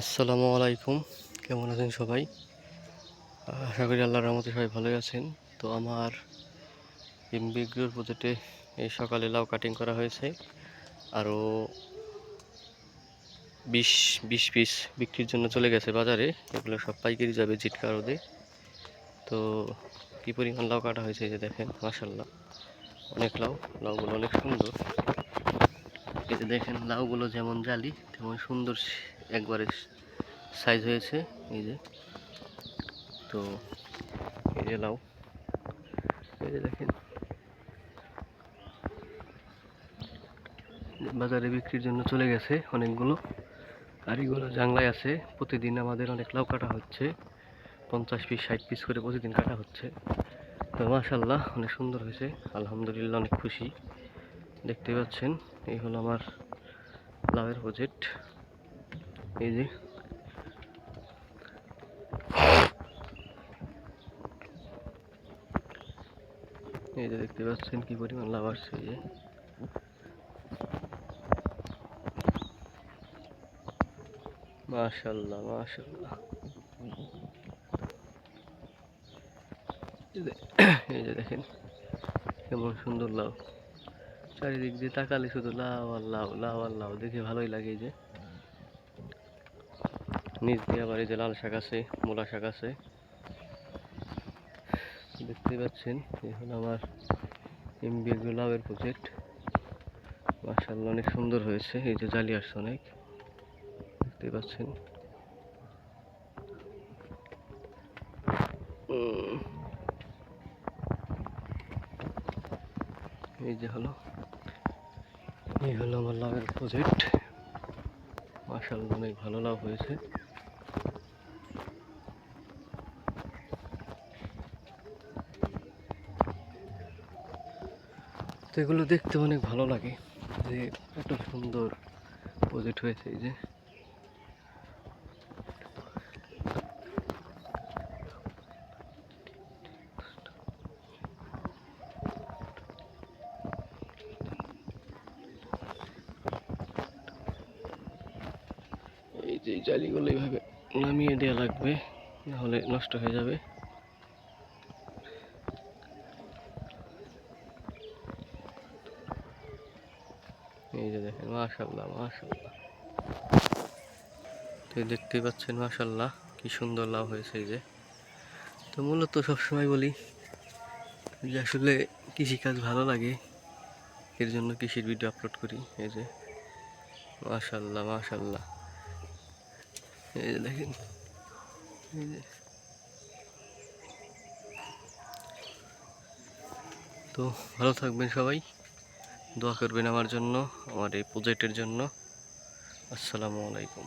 আসসালামু আলাইকুম। কেমন আছেন সবাই? আশা করি আল্লাহর রহমতে সবাই ভালোই আছেন। তো আমার এমবিগ্রোর প্রজেক্টে এই সকালে লাউ কাটিং করা হয়েছে। আরও বিশ বিশ পিস বিক্রির জন্য চলে গেছে বাজারে। এগুলো সব পাইকারি যাবে জিটকা রোদে। তো কী পরিমাণ লাউ কাটা হয়েছে যে দেখেন মাসাল্লাহ অনেক লাউ, লাউগুলো অনেক সুন্দর। এই যে দেখেন, লাউগুলো যেমন জালি, তেমন সুন্দর একবারে সাইজ হয়েছে, এই যে। তো, এই যে লাউ এই যে দেখেন। বাজারে বিক্রির জন্য চলে গেছে অনেকগুলো। আর এগুলো জাংলায় আছে। প্রতিদিন আমাদের অনেক লাউ কাটা হচ্ছে। পঞ্চাশ পিস, ষাট পিস করে প্রতিদিন কাটা হচ্ছে। তো মাশাল্লাহ অনেক সুন্দর হয়েছে। আলহামদুলিল্লাহ, অনেক খুশি। দেখতে পাচ্ছেন, এই হলো আমার লাভের প্রজেক্ট এই যে। এই যে দেখতে পাচ্ছেন কি পরিমাণ লাভ আসছে, এই যে। মাশাল্লাহ মাশাল্লাহ। এই যে- দেখেন, কেমন সুন্দর লাউ। চারিদিক দিয়ে তাকালে শুধু লাউ আর লাউ লাউ আর লাউ, দেখে ভালোই লাগে এই যে। নিচ দিয়ে আবার এই যে লাল শাক আছে, মূলা শাক আছে। দেখতে পাচ্ছেন হলো আমার এমবিএ লাউয়ের প্রজেক্ট মার্শাল্লাহ অনেক সুন্দর হয়েছে, এই যে জালি আসছে অনেক। দেখতে পাচ্ছেন। এই যে হলো, এই হলো আমার লাভের প্রজেক্ট মার্শাল্লাহ অনেক ভালো লাভ হয়েছে। তো এগুলো দেখতে অনেক ভালো লাগে। যে এত সুন্দর প্রজেক্ট হয়েছে এই যে। এই যে জালিগুলো এইভাবে নামিয়ে দেওয়া লাগবে, নাহলে নষ্ট হয়ে যাবে। এই যে দেখেন মাশাল্লাহ মাশাল্লাহ তো দেখতেই পাচ্ছেন মাশাল্লাহ কি সুন্দর লাভ হয়েছে এই যে। তো মূলত সবসময় বলি যে আসলে কৃষিকাজ ভালো লাগে, এর জন্য কৃষির ভিডিও আপলোড করি, এই যে। মাশাল্লাহ মাশাল্লাহ এই যে দেখেন, এই যে। তো ভালো থাকবেন সবাই। দোয়া করবেন আমার জন্য আমার এই প্রজেক্টের জন্য। আসসালামু আলাইকুম।